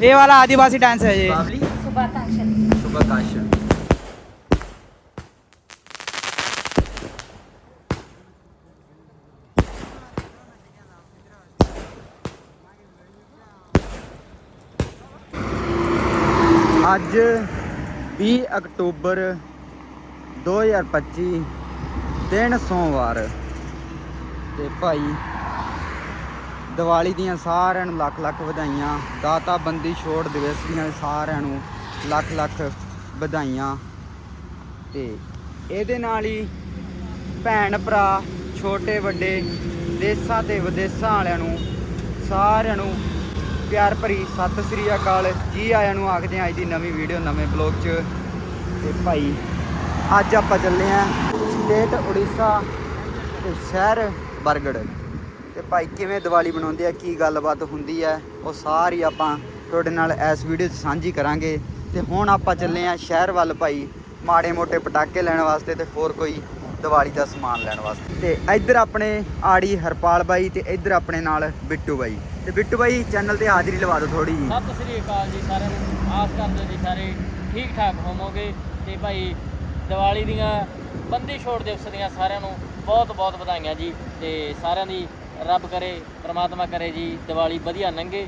ये वाला आदिवासी डांस है ये बावली शुभाकांक्षल शुभाकांक्ष ਅੱਜ 20 ਅਕਤੂਬਰ 2025 ਦਿਨ ਸੋਮਵਾਰ ਤੇ ਭਾਈ ਦੀਵਾਲੀ ਦੀਆਂ ਸਾਰਿਆਂ ਨੂੰ ਲੱਖ ਲੱਖ ਵਧਾਈਆਂ ਦਾਤਾ ਬੰਦੀ ਛੋੜ ਦਿਵਸ ਦੀਆਂ ਸਾਰਿਆਂ ਨੂੰ ਲੱਖ ਲੱਖ ਵਧਾਈਆਂ। ਤੇ ਇਹਦੇ ਨਾਲ ਹੀ ਭੈਣ ਭਰਾ, ਛੋਟੇ ਵੱਡੇ, ਦੇਸਾਂ ਤੇ ਵਿਦੇਸਾਂ ਵਾਲਿਆਂ ਨੂੰ ਸਾਰਿਆਂ ਨੂੰ ਪਿਆਰ ਭਰੀ ਸਤਿ ਸ੍ਰੀ ਅਕਾਲ। ਜੀ ਆਇਆਂ ਨੂੰ ਆਖਦੇ ਹਾਂ ਅੱਜ ਦੀ ਨਵੀਂ ਵੀਡੀਓ, ਨਵੇਂ ਬਲੌਗ 'ਚ। ਤੇ ਭਾਈ, ਅੱਜ ਆਪਾਂ ਚੱਲੇ ਆਂ ਸਟੇਟ ਉੜੀਸਾ ਤੇ ਸ਼ਹਿਰ ਬਰਗੜ। ਤੇ ਭਾਈ ਕਿਵੇਂ ਦੀਵਾਲੀ ਮਨਾਉਂਦੇ ਆ, ਕੀ ਗੱਲਬਾਤ ਹੁੰਦੀ ਹੈ ਉਹ ਸਾਰੀ ਆਪਾਂ ਤੁਹਾਡੇ ਨਾਲ ਇਸ ਵੀਡੀਓ 'ਚ ਸਾਂਝੀ ਕਰਾਂਗੇ। ਤੇ ਹੁਣ ਆਪਾਂ ਚੱਲੇ ਆਂ ਸ਼ਹਿਰ ਵੱਲ ਭਾਈ, ਮਾੜੇ ਮੋਟੇ ਪਟਾਕੇ ਲੈਣ ਵਾਸਤੇ ਤੇ ਹੋਰ ਕੋਈ ਦੀਵਾਲੀ ਦਾ ਸਮਾਨ ਲੈਣ ਵਾਸਤੇ। ਤੇ ਇੱਧਰ ਆਪਣੇ ਆੜੀ ਹਰਪਾਲ ਬਾਈ ਤੇ ਇੱਧਰ ਆਪਣੇ ਨਾਲ ਬਿੱਟੂ ਬਾਈ। ਤੇ ਬਿੱਟੂ ਬਾਈ ਚੈਨਲ ਤੇ ਹਾਜ਼ਰੀ ਲਵਾ ਦਿਓ ਥੋੜੀ ਜੀ ਸਤਿ ਸ੍ਰੀ ਅਕਾਲ ਜੀ ਸਾਰਿਆਂ ਨੂੰ। ਆਸ ਕਰਦੇ ਜੀ ਸਾਰੇ ਠੀਕ ਠਾਕ ਹੋਵੋਗੇ। ਤੇ ਭਾਈ ਦੀਵਾਲੀ ਦੀਆਂ ਬੰਦੀ ਛੋੜ ਦਿਵਸ ਦੀਆਂ ਸਾਰਿਆਂ ਨੂੰ ਬਹੁਤ ਬਹੁਤ ਵਧਾਈਆਂ ਜੀ। ਤੇ ਸਾਰਿਆਂ ਦੀ ਰੱਬ ਕਰੇ ਪ੍ਰਮਾਤਮਾ ਕਰੇ ਜੀ ਦੀਵਾਲੀ ਵਧੀਆ ਲੰਘੇ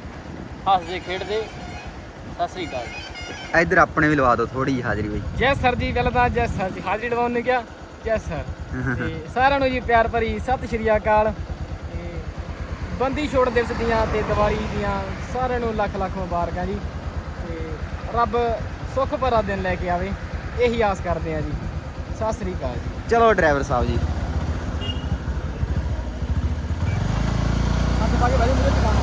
ਹੱਸਦੇ ਖੇਡਦੇ। ਸਤਿ ਸ੍ਰੀ ਅਕਾਲ। ਜੀ। ਇੱਧਰ ਆਪਣੇ ਵੀ ਲਵਾ ਦਿਓ ਥੋੜੀ ਜੀ ਹਾਜ਼ਰੀ ਬਾਈ। ਜੈ ਸਰ ਜੀ ਪਹਿਲਾਂ ਤਾਂ ਜੈ ਸਰ ਜੀ ਹਾਜ਼ਰੀ ਲਵਾਉਣ ਨੇ ਕਿਹਾ ਜੈ ਸਰ। ਤੇ ਸਾਰਿਆਂ ਨੂੰ ਜੀ ਪਿਆਰ ਭਰੀ ਸਤਿ ਸ਼੍ਰੀ ਅਕਾਲ। ਤੇ ਬੰਦੀ ਛੋੜ ਦਿਵਸ ਦੀਆਂ ਤੇ ਦੀਵਾਲੀ ਦੀਆਂ ਸਾਰਿਆਂ ਨੂੰ ਲੱਖ ਲੱਖ ਮੁਬਾਰਕਾਂ ਜੀ। ਤੇ ਰੱਬ ਸੁੱਖ ਭਰਾ ਦਿਨ ਲੈ ਕੇ ਆਵੇ ਇਹੀ ਆਸ ਕਰਦੇ ਆ ਜੀ। ਸਤਿ ਸ਼੍ਰੀ ਅਕਾਲ ਜੀ। ਚਲੋ ਡਰਾਈਵਰ ਸਾਹਿਬ ਜੀ। ਪਾ ਕੇ ਬਾਜੀ ਮੇਰੇ ਦੁਕਾਨ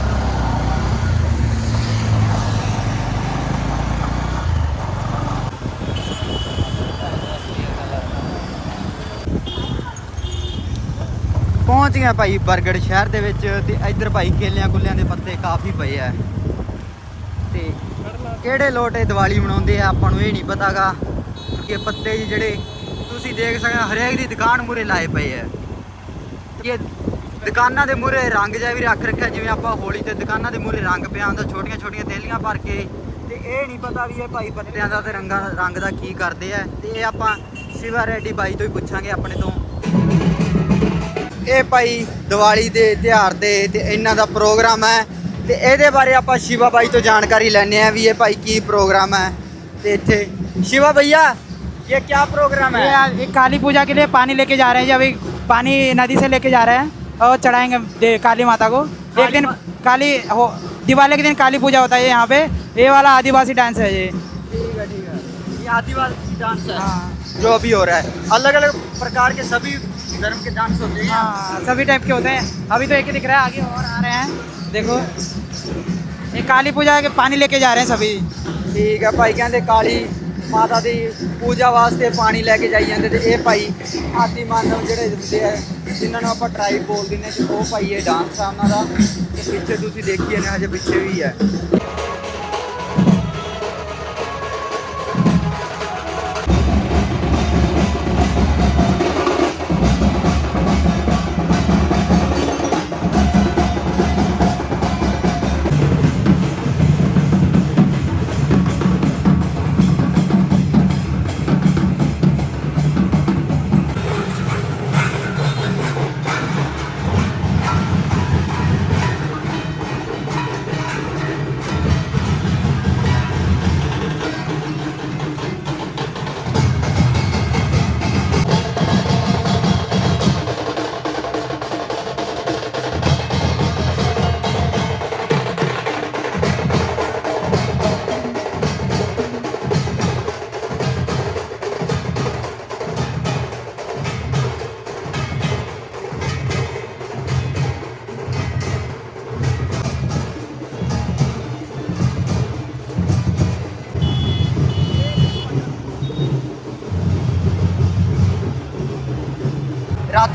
ਪਹੁੰਚ ਗਿਆ ਭਾਈ ਬਰਗੜ ਸ਼ਹਿਰ ਦੇ ਵਿੱਚ ਤੇ ਇੱਧਰ ਭਾਈ ਕੇਲਿਆਂ ਕੁੱਲਿਆਂ ਦੇ ਪੱਤੇ ਕਾਫੀ ਪਏ ਆ। ਤੇ ਕਿਹੜੇ ਲੋਟ ਇਹ ਦੀਵਾਲੀ ਮਨਾਉਂਦੇ ਆ ਆਪਾਂ ਨੂੰ ਇਹ ਨਹੀਂ ਪਤਾਗਾ ਕਿ ਪੱਤੇ ਜੀ ਜਿਹੜੇ ਤੁਸੀਂ ਦੇਖ ਸਕਦੇ ਹੋ ਹਰੇਕ ਦੀ ਦੁਕਾਨ ਮੂਰੇ ਲਾਏ ਪਏ ਆ। ਕਿ ਦੁਕਾਨਾਂ ਦੇ ਮੂਰੇ ਰੰਗ ਜਿਹਾ ਵੀ ਰੱਖ ਰੱਖਿਆ ਜਿਵੇਂ ਆਪਾਂ ਹੋਲੀ ਤੇ ਦੁਕਾਨਾਂ ਦੇ ਮੂਰੇ ਰੰਗ ਪਿਆ ਹੁੰਦਾ ਛੋਟੀਆਂ ਛੋਟੀਆਂ ਤੇਲੀਆਂ ਭਰ ਕੇ ਤੇ ਇਹ ਨਹੀਂ ਪਤਾ ਵੀ ਇਹ ਭਾਈ ਪੱਤਿਆਂ ਦਾ ਤੇ ਰੰਗਾਂ ਰੰਗ ਦਾ ਕੀ ਕਰਦੇ ਆ ਤੇ ਇਹ ਆਪਾਂ ਸ਼ਿਵਾ ਰੈਡੀ ਬਾਈ ਤੋਂ ਹੀ ਪੁੱਛਾਂਗੇ ਆਪਣੇ ਤੋਂ ਇਹ ਭਾਈ ਦੀਵਾਲੀ ਦੇ ਤਿਉਹਾਰ ਦੇ ਤੇ ਇਹਨਾਂ ਦਾ ਪ੍ਰੋਗਰਾਮ ਹੈ ਤੇ ਇਹਦੇ ਬਾਰੇ ਆਪਾਂ ਸ਼ਿਵਾ ਬਾਈ ਤੋਂ ਜਾਣਕਾਰੀ ਲੈਣੇ ਆ ਵੀ ਇਹ ਭਾਈ ਕੀ ਪ੍ਰੋਗਰਾਮ ਹੈ ਤੇ ਇੱਥੇ ਸ਼ਿਵਾ भैया ये क्या प्रोग्राम ये है आज एक काली पूजा के लिए पानी लेके जा रहे हैं जब एक पानी नदी से लेके जा रहे हैं और चढ़ाएंगे दे- काली माता को एक काली दिन मा- काली हो दिवाली के दिन काली पूजा होता है यहाँ पे ये वाला आदिवासी डांस है ये ठीक है ठीक है ये आदिवासी डांस है हाँ जो अभी हो रहा है अलग अलग प्रकार के सभी धर्म के डांस होते हैं यहाँ। हाँ सभी टाइप के होते हैं अभी तो एक ही दिख रहा है आगे और आ रहे हैं देखो ये काली पूजा के पानी लेके जा रहे हैं सभी ਠੀਕ ਹੈ ਭਾਈ ਕਹਿੰਦੇ ਕਾਲੀ ਮਾਤਾ ਦੀ ਪੂਜਾ ਵਾਸਤੇ ਪਾਣੀ ਲੈ ਕੇ ਜਾਈ ਜਾਂਦੇ ਤੇ ਇਹ ਭਾਈ ਆਦੀ ਮਾਨਵ ਜਿਹੜੇ ਹੁੰਦੇ ਆ ਜਿਨ੍ਹਾਂ ਨੂੰ ਆਪਾਂ ਟਰਾਈ ਬੋਲ ਦਿੰਦੇ ਤੇ ਉਹ ਪਾਈਏ ਡਾਂਸ ਆ ਉਹਨਾਂ ਦਾ, ਤੇ ਪਿੱਛੇ ਤੁਸੀਂ ਦੇਖੀ ਜਾਂਦੇ ਹਜੇ ਪਿੱਛੇ ਵੀ ਹੈ।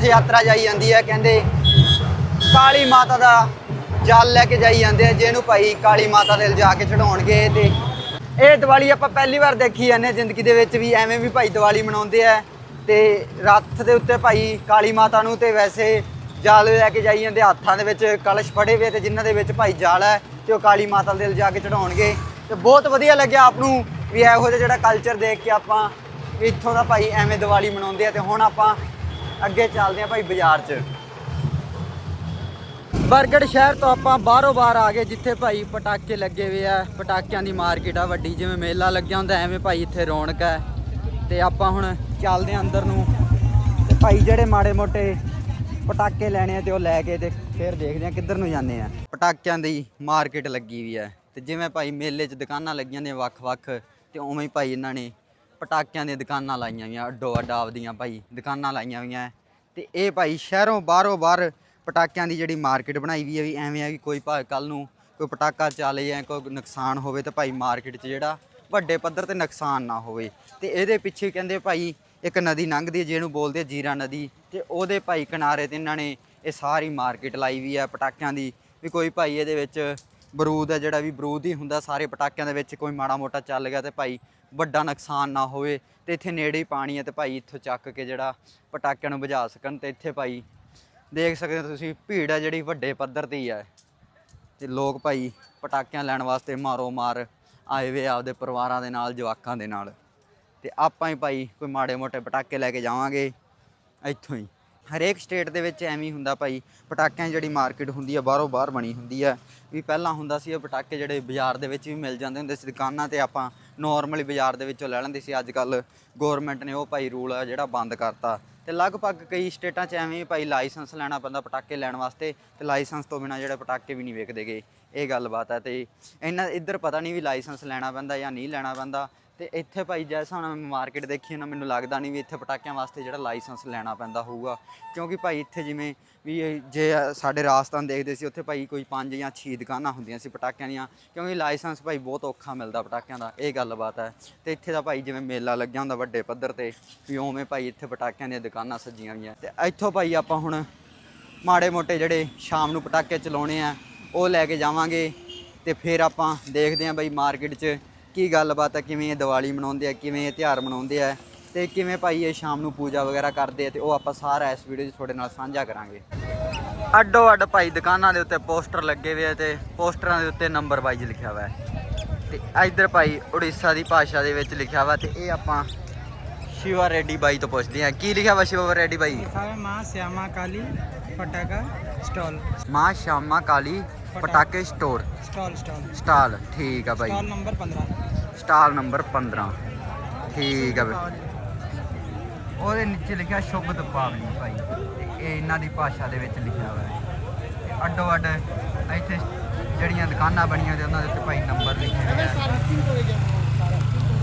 ਰੱਥ ਯਾਤਰਾ ਜਾਈ ਜਾਂਦੀ ਹੈ, ਕਹਿੰਦੇ ਕਾਲੀ ਮਾਤਾ ਦਾ ਜਲ ਲੈ ਕੇ ਜਾਈ ਜਾਂਦੇ ਆ, ਜਿਹਨੂੰ ਭਾਈ ਕਾਲੀ ਮਾਤਾ ਦੇ ਲਿਜਾ ਕੇ ਚੜਾਉਣਗੇ ਤੇ ਇਹ ਦੀਵਾਲੀ ਆਪਾਂ ਪਹਿਲੀ ਵਾਰ ਦੇਖੀ ਜਾਂਦੇ ਜ਼ਿੰਦਗੀ ਦੇ ਵਿੱਚ ਵੀ, ਐਵੇਂ ਵੀ ਭਾਈ ਦੀਵਾਲੀ ਮਨਾਉਂਦੇ ਆ ਤੇ ਰੱਥ ਦੇ ਉੱਤੇ ਭਾਈ ਕਾਲੀ ਮਾਤਾ ਨੂੰ ਤੇ ਵੈਸੇ ਜਲ ਲੈ ਕੇ ਜਾਈ ਜਾਂਦੇ, ਹੱਥਾਂ ਦੇ ਵਿੱਚ ਕਲਸ਼ ਫੜੇ ਹੋਏ ਤੇ ਜਿਨ੍ਹਾਂ ਦੇ ਵਿੱਚ ਭਾਈ ਜਲ ਹੈ ਤੇ ਉਹ ਕਾਲੀ ਮਾਤਾ ਦੇ ਲਿਜਾ ਕੇ ਚੜਾਉਣਗੇ ਤੇ ਬਹੁਤ ਵਧੀਆ ਲੱਗਿਆ ਆਪ ਨੂੰ ਵੀ ਇਹੋ ਜਿਹਾ ਜਿਹੜਾ ਕਲਚਰ ਦੇਖ ਕੇ ਆਪਾਂ ਇੱਥੋਂ ਦਾ ਭਾਈ ਐਵੇਂ ਦੀਵਾਲੀ ਮਨਾਉਂਦੇ ਆ ਤੇ ਹੁਣ ਆਪਾਂ ਅੱਗੇ ਚੱਲਦੇ ਆ ਭਾਈ ਬਾਜ਼ਾਰ 'ਚ। ਬਰਗੜ ਸ਼ਹਿਰ ਤੋਂ ਆਪਾਂ ਬਾਹਰੋਂ ਬਾਹਰ ਆ ਗਏ, ਜਿੱਥੇ ਭਾਈ ਪਟਾਕੇ ਲੱਗੇ ਹੋਏ ਆ। ਪਟਾਕਿਆਂ ਦੀ ਮਾਰਕੀਟ ਆ ਵੱਡੀ, ਜਿਵੇਂ ਮੇਲਾ ਲੱਗਿਆ ਹੁੰਦਾ, ਐਵੇਂ ਭਾਈ ਇੱਥੇ ਰੌਣਕ ਹੈ ਤੇ ਆਪਾਂ ਹੁਣ ਚੱਲਦੇ ਆ ਅੰਦਰ ਨੂੰ। ਤੇ ਭਾਈ ਜਿਹੜੇ ਮਾੜੇ ਮੋਟੇ ਪਟਾਕੇ ਲੈਣੇ ਆ ਤੇ ਉਹ ਲੈ ਕੇ ਤੇ ਫਿਰ ਦੇਖਦੇ ਆ ਕਿੱਧਰ ਨੂੰ ਜਾਂਦੇ ਆ। ਪਟਾਕਿਆਂ ਦੀ ਮਾਰਕੀਟ ਲੱਗੀ ਵੀ ਹੈ ਤੇ ਜਿਵੇਂ ਭਾਈ ਮੇਲੇ 'ਚ ਦੁਕਾਨਾਂ ਲੱਗੀਆਂ ਨੇ ਵੱਖ-ਵੱਖ, ਤੇ ਉਵੇਂ ਹੀ ਭਾਈ ਇਹਨਾਂ ਨੇ ਪਟਾਕਿਆਂ ਦੀਆਂ ਦੁਕਾਨਾਂ ਲਾਈਆਂ ਹੋਈਆਂ, ਅੱਡੋ ਅੱਡ ਆਪਦੀਆਂ ਭਾਈ, ਦੁਕਾਨਾਂ ਲਾਈਆਂ ਹੋਈਆਂ। ਤੇ ਇਹ ਭਾਈ ਸ਼ਹਿਰੋਂ ਬਾਹਰੋਂ ਬਾਹਰ ਪਟਾਕਿਆਂ ਦੀ ਜਿਹੜੀ ਮਾਰਕੀਟ ਬਣਾਈ ਵੀ ਹੈ ਵੀ ਐਵੇਂ ਆ ਵੀ ਕੋਈ ਭਾਵੇਂ ਕੱਲ ਨੂੰ ਕੋਈ ਪਟਾਕਾ ਚੱਲੇ ਜਾਂ ਕੋਈ ਨੁਕਸਾਨ ਹੋਵੇ ਤਾਂ ਭਾਈ ਮਾਰਕੀਟ 'ਚ ਜਿਹੜਾ ਵੱਡੇ ਪੱਧਰ ਤੇ ਨੁਕਸਾਨ ਨਾ ਹੋਵੇ। ਤੇ ਇਹਦੇ ਪਿੱਛੇ ਕਹਿੰਦੇ ਭਾਈ ਇੱਕ ਨਦੀ ਲੰਘਦੀ ਹੈ ਜਿਹਨੂੰ ਬੋਲਦੇ ਜੀਰਾ ਨਦੀ। ਤੇ ਉਹਦੇ ਭਾਈ ਕਿਨਾਰੇ ਤੇ ਇਹਨਾਂ ਨੇ ਇਹ ਸਾਰੀ ਮਾਰਕੀਟ ਲਾਈ ਵੀ ਹੈ ਪਟਾਕਿਆਂ ਦੀ। ਵੀ ਕੋਈ ਭਾਈ ਇਹਦੇ ਵਿੱਚ ਬਰੂਦ ਹੈ ਜਿਹੜਾ ਵੀ ਬਰੂਦ ਹੀ ਹੁੰਦਾ, ਸਾਰੇ ਪਟਾਕਿਆਂ ਦੇ ਵਿੱਚ ਕੋਈ ਮਾੜਾ ਮੋਟਾ ਚੱਲ ਗਿਆ ਤੇ ਭਾਈ ਵੱਡਾ ਨੁਕਸਾਨ ਨਾ ਹੋਵੇ ਤੇ ਇੱਥੇ ਨੇੜੇ ਹੀ ਪਾਣੀ ਹੈ ਤੇ ਭਾਈ ਇੱਥੋਂ ਚੱਕ ਕੇ ਜਿਹੜਾ ਪਟਾਕਿਆਂ ਨੂੰ ਬੁਝਾ ਸਕਣ ਤੇ ਇੱਥੇ ਭਾਈ ਦੇਖ ਸਕਦੇ ਹੋ ਤੁਸੀਂ, ਭੀੜ ਹੈ ਜਿਹੜੀ ਵੱਡੇ ਪੱਧਰ ਤੇ ਹੀ ਹੈ। ਤੇ ਲੋਕ ਭਾਈ ਪਟਾਕਿਆਂ ਲੈਣ ਵਾਸਤੇ ਮਾਰੋ ਮਾਰ ਆਏ ਵੇ ਆਪਦੇ ਪਰਿਵਾਰਾਂ ਦੇ ਨਾਲ, ਜਵਾਕਾਂ ਦੇ ਨਾਲ। ਤੇ ਆਪਾਂ ਹੀ ਭਾਈ ਕੋਈ ਮਾੜੇ ਮੋਟੇ ਪਟਾਕੇ ਲੈ ਕੇ ਜਾਵਾਂਗੇ ਇੱਥੋਂ ਹੀ। ਹਰੇਕ ਸਟੇਟ ਦੇ ਵਿੱਚ ਐਵੇਂ ਹੀ ਹੁੰਦਾ ਭਾਈ, ਪਟਾਕਿਆਂ ਜਿਹੜੀ ਮਾਰਕੀਟ ਹੁੰਦੀ ਹੈ, ਬਾਹਰੋਂ ਬਾਹਰ ਬਣੀ ਹੁੰਦੀ ਹੈ। ਵੀ ਪਹਿਲਾਂ ਹੁੰਦਾ ਸੀ ਇਹ ਪਟਾਕੇ ਜਿਹੜੇ ਬਾਜ਼ਾਰ ਦੇ ਵਿੱਚ ਵੀ ਮਿਲ ਜਾਂਦੇ ਹੁੰਦੇ ਸੀ, ਦੁਕਾਨਾਂ ਤੇ ਆਪਾਂ ਨਾਰਮਲੀ ਬਾਜ਼ਾਰ ਦੇ ਵਿੱਚੋਂ ਲੈ ਲੈਂਦੇ ਸੀ। ਅੱਜ ਕੱਲ ਗਵਰਨਮੈਂਟ ਨੇ ਉਹ ਭਾਈ ਰੂਲ ਆ ਜਿਹੜਾ ਬੰਦ ਕਰਤਾ। ਤੇ ਲਗਭਗ ਕਈ ਸਟੇਟਾਂ 'ਚ ਐਵੇਂ ਭਾਈ ਲਾਇਸੈਂਸ ਲੈਣਾ ਪੈਂਦਾ ਪਟਾਕੇ ਲੈਣ ਵਾਸਤੇ। ਤੇ ਲਾਇਸੈਂਸ ਤੋਂ ਬਿਨਾ ਜਿਹੜੇ ਪਟਾਕੇ ਵੀ ਨਹੀਂ ਵਿਕਦੇਗੇ ਇਹ ਗੱਲਬਾਤ ਹੈ ਤੇ ਇਹਨਾਂ ਇੱਧਰ ਪਤਾ ਨਹੀਂ ਵੀ ਲਾਇਸੈਂਸ ਲੈਣਾ ਪੈਂਦਾ ਜਾਂ ਨਹੀਂ ਲੈਣਾ ਪੈਂਦਾ। ਤੇ ਇੱਥੇ ਭਾਈ ਜੈਸਾ ਹੁਣ ਮੈਂ ਮਾਰਕੀਟ ਦੇਖੀ ਨਾ ਮੈਨੂੰ ਲੱਗਦਾ ਨਹੀਂ ਵੀ ਇੱਥੇ ਪਟਾਕਿਆਂ ਵਾਸਤੇ ਜਿਹੜਾ ਲਾਇਸੈਂਸ ਲੈਣਾ ਪੈਂਦਾ ਹੋਊਗਾ। ਕਿਉਂਕਿ ਭਾਈ ਇੱਥੇ ਜਿਵੇਂ ਵੀ ਇਹ ਜੇ ਸਾਡੇ ਰਾਜਸਥਾਨ ਦੇਖਦੇ ਸੀ, ਉੱਥੇ ਭਾਈ ਕੋਈ ਪੰਜ ਜਾਂ ਛੇ ਦੁਕਾਨਾਂ ਹੁੰਦੀਆਂ ਸੀ ਪਟਾਕਿਆਂ ਦੀਆਂ, ਕਿਉਂਕਿ ਲਾਇਸੈਂਸ ਭਾਈ ਬਹੁਤ ਔਖਾ ਮਿਲਦਾ ਪਟਾਕਿਆਂ ਦਾ, ਇਹ ਗੱਲਬਾਤ ਹੈ। ਤੇ ਇੱਥੇ ਦਾ ਭਾਈ ਜਿਵੇਂ ਮੇਲਾ ਲੱਗਿਆ ਹੁੰਦਾ ਵੱਡੇ ਪੱਧਰ ਤੇ, ਵੀ ਉਵੇਂ ਭਾਈ ਇੱਥੇ ਪਟਾਕਿਆਂ ਦੀਆਂ ਦੁਕਾਨਾਂ ਸੱਜੀਆਂ ਹੋਈਆਂ ਤੇ ਇੱਥੋਂ ਭਾਈ ਆਪਾਂ ਹੁਣ ਮਾੜੇ ਮੋਟੇ ਜਿਹੜੇ ਸ਼ਾਮ ਨੂੰ ਪਟਾਕੇ ਚਲਾਉਣੇ ਆ, ਉਹ ਲੈ ਕੇ ਜਾਵਾਂਗੇ। ਤੇ ਫਿਰ ਆਪਾਂ ਦੇਖਦੇ ਆਂ ਬਈ ਮਾਰਕੀਟ 'ਚ ਕੀ ਗੱਲਬਾਤ ਹੈ, ਕਿਵੇਂ ਇਹ ਦੀਵਾਲੀ ਮਨਾਉਂਦੇ ਆ, ਕਿਵੇਂ ਇਹ ਤਿਉਹਾਰ ਮਨਾਉਂਦੇ ਆ। ਤੇ ਕਿਵੇਂ ਭਾਈ ਇਹ ਸ਼ਾਮ ਨੂੰ ਪੂਜਾ ਵਗੈਰਾ ਕਰਦੇ ਆ ਤੇ ਉਹ ਆਪਾਂ ਸਾਰਾ ਇਸ ਵੀਡੀਓ 'ਚ ਤੁਹਾਡੇ ਨਾਲ ਸਾਂਝਾ ਕਰਾਂਗੇ। ਅੱਡੋ ਅੱਡ ਭਾਈ ਦੁਕਾਨਾਂ ਦੇ ਉੱਤੇ ਪੋਸਟਰ ਲੱਗੇ ਹੋਏ ਆ ਤੇ ਪੋਸਟਰਾਂ ਦੇ ਉੱਤੇ ਨੰਬਰ ਵਾਈਜ਼ ਲਿਖਿਆ ਹੋਇਆ ਹੈ। ਤੇ ਇਧਰ ਭਾਈ ਉੜੀਸਾ ਦੀ ਭਾਸ਼ਾ ਦੇ ਵਿੱਚ ਲਿਖਿਆ ਹੋਇਆ ਤੇ ਇਹ ਆਪਾਂ ਸ਼ਿਵਾ ਰੈਡੀ ਬਾਈ ਤੋਂ ਪੁੱਛਦੇ ਆ ਕੀ ਲਿਖਿਆ ਵਾ ਸ਼ਿਵਾ ਰੈਡੀ ਬਾਈ? ਲਿਖਾਵੇ ਮਾਂ ਕਾਲੀ ਪਟਾਕਾ ਸਟਾਲ। ਮਾਂ ਸ਼ਾਮਾ ਕਾਲੀ ਪਟਾਕੇ ਸਟੋਰ। Stall stall. ਸਟਾਲ ਠੀਕ ਆ ਭਾਈ। ਸਟਾਲ ਨੰਬਰ 15 ਸਟਾਲ ਨੰਬਰ 15 ਠੀਕ ਆ ਬਾਈ। ਉਹਦੇ ਨੀਚੇ ਲਿਖਿਆ ਸ਼ੁਭ ਦੀਪਾਵਲੀ ਭਾਈ ਤੇ ਇਹ ਇਹਨਾਂ ਦੀ ਭਾਸ਼ਾ ਦੇ ਵਿੱਚ ਲਿਖਿਆ ਹੋਇਆ ਹੈ ਤੇ ਅੱਡੋ ਅੱਡ ਇੱਥੇ ਜਿਹੜੀਆਂ ਦੁਕਾਨਾਂ ਬਣੀਆਂ ਤੇ ਉਹਨਾਂ ਦੇ ਉੱਤੇ ਭਾਈ ਨੰਬਰ ਲਿਖੇ ਹੋਏ ਆ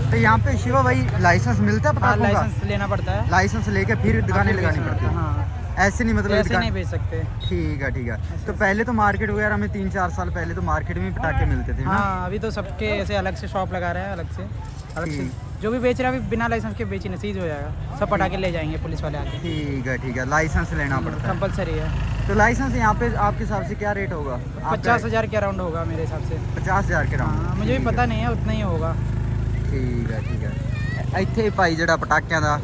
तो यहाँ पे शिवा भाई लाइसेंस मिलता है हाँ पटाखों का लाइसेंस लेना पड़ता है लाइसेंस लेके फिर दुकानें फिर लगानी बेचना पड़ती है हाँ ऐसे नहीं मतलब ऐसे दुकान- नहीं बेच सकते ठीक है ठीक है तो पहले तो मार्केट वगैरह में तीन चार साल पहले तो मार्केट में ही पटाखे मिलते थे ना हाँ अभी तो सबके ऐसे अलग से शॉप लगा रहे हैं अलग से अलग से ठीक। जो भी बेच रहा है अभी बिना लाइसेंस के बेची नहीं सीज हो जाएगा सब पटाखे ले जाएंगे पुलिस वाले आके ठीक है ठीक है लाइसेंस लेना पड़ता है कंपलसरी है तो लाइसेंस यहाँ पे आपके हिसाब से क्या रेट होगा पचास हजार के अराउंड होगा मेरे हिसाब से पचास हजार के हाँ राउंड मुझे भी पता नहीं है उतना ही होगा ਠੀਕ ਹੈ ਠੀਕ ਹੈ ਇੱਥੇ ਹੀ ਭਾਈ ਜਿਹੜਾ ਪਟਾਕਿਆਂ ਦਾ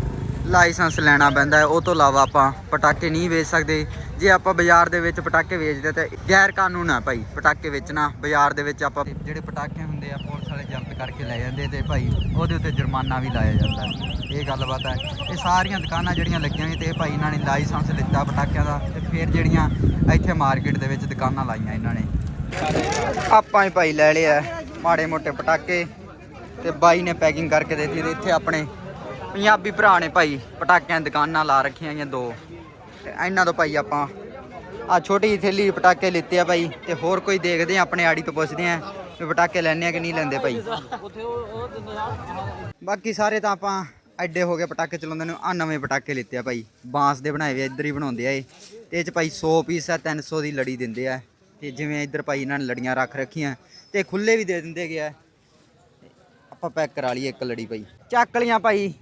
ਲਾਇਸੈਂਸ ਲੈਣਾ ਪੈਂਦਾ ਹੈ ਉਹ ਤੋਂ ਇਲਾਵਾ ਆਪਾਂ ਪਟਾਕੇ ਨਹੀਂ ਵੇਚ ਸਕਦੇ ਜੇ ਆਪਾਂ ਬਾਜ਼ਾਰ ਦੇ ਵਿੱਚ ਪਟਾਕੇ ਵੇਚਦੇ ਤਾਂ ਗੈਰ ਕਾਨੂੰਨ ਆ ਭਾਈ, ਪਟਾਕੇ ਵੇਚਣਾ, ਬਾਜ਼ਾਰ ਦੇ ਵਿੱਚ ਆਪਾਂ ਜਿਹੜੇ ਪਟਾਕੇ ਹੁੰਦੇ ਆ, ਪੁਲਿਸ ਵਾਲੇ ਜ਼ਬਤ ਕਰਕੇ ਲੈ ਜਾਂਦੇ ਤੇ ਭਾਈ ਉਹਦੇ ਉੱਤੇ ਜੁਰਮਾਨਾ ਵੀ ਲਾਇਆ ਜਾਂਦਾ ਇਹ ਗੱਲਬਾਤ ਹੈ। ਇਹ ਸਾਰੀਆਂ ਦੁਕਾਨਾਂ ਜਿਹੜੀਆਂ ਲੱਗੀਆਂ ਹੋਈਆਂ ਤੇ ਭਾਈ ਇਹਨਾਂ ਨੇ ਲਾਇਸੈਂਸ ਲਿੱਤਾ ਪਟਾਕਿਆਂ ਦਾ ਤੇ ਫਿਰ ਜਿਹੜੀਆਂ ਇੱਥੇ ਮਾਰਕੀਟ ਦੇ ਵਿੱਚ ਦੁਕਾਨਾਂ ਲਾਈਆਂ ਇਹਨਾਂ ਨੇ। ਆਪਾਂ ਹੀ ਭਾਈ ਲੈ ਲਿਆ ਮਾੜੇ ਮੋਟੇ ਪਟਾਕੇ ਤੇ ਬਾਈ ਨੇ ਪੈਕਿੰਗ ਕਰਕੇ ਦੇਤੀ ਤੇ ਇੱਥੇ ਆਪਣੇ ਪੰਜਾਬੀ ਭਰਾ ਨੇ ਭਾਈ ਪਟਾਕਿਆਂ ਦੁਕਾਨਾਂ ਲਾ ਰੱਖੀਆਂ ਆਈਆਂ ਦੋ। ਇਹਨਾਂ ਤੋਂ ਭਾਈ ਆਪਾਂ ਆ ਛੋਟੀ ਜਿਹੀ ਥੈਲੀ ਪਟਾਕੇ ਲਿੱਤੇ ਆ ਭਾਈ ਤੇ ਹੋਰ ਕੋਈ ਦੇਖਦੇ ਆ, ਆਪਣੇ ਆੜੀ ਤੋਂ ਪੁੱਛਦੇ ਆ ਵੀ ਪਟਾਕੇ ਲੈਣੇ ਆ ਕਿ ਨਹੀਂ ਲੈਂਦੇ ਭਾਈ। ਬਾਕੀ ਸਾਰੇ ਤਾਂ ਆਪਾਂ ਐਡੇ ਹੋ ਗਏ ਪਟਾਕੇ ਚਲਾਉਂਦੇ ਨੇ ਆ ਨਵੇਂ ਪਟਾਕੇ ਲਿੱਤੇ ਆ ਭਾਈ। ਬਾਂਸ ਦੇ ਬਣਾਏ ਵੇ ਇੱਧਰ ਹੀ ਬਣਾਉਂਦੇ ਆ ਇਹ। ਤੇ ਇਹ ਚ ਭਾਈ 100 ਪੀਸ ਆ 300 ਦੀ ਲੜੀ ਦਿੰਦੇ ਆ। ਤੇ ਜਿਵੇਂ ਇੱਧਰ ਭਾਈ ਇਹਨਾਂ ਨੇ ਲੜੀਆਂ ਰੱਖ ਰੱਖੀਆਂ, ਤੇ ਖੁੱਲੇ ਵੀ ਦੇ ਦਿੰਦੇ ਗਿਆ ਆਪਾਂ ਪੈਕ ਕਰਾ ਲਈਏ ਇੱਕ ਲੜੀ ਭਾਈ। ਚੱਕ ਲੀਆਂ ਭਾਈ।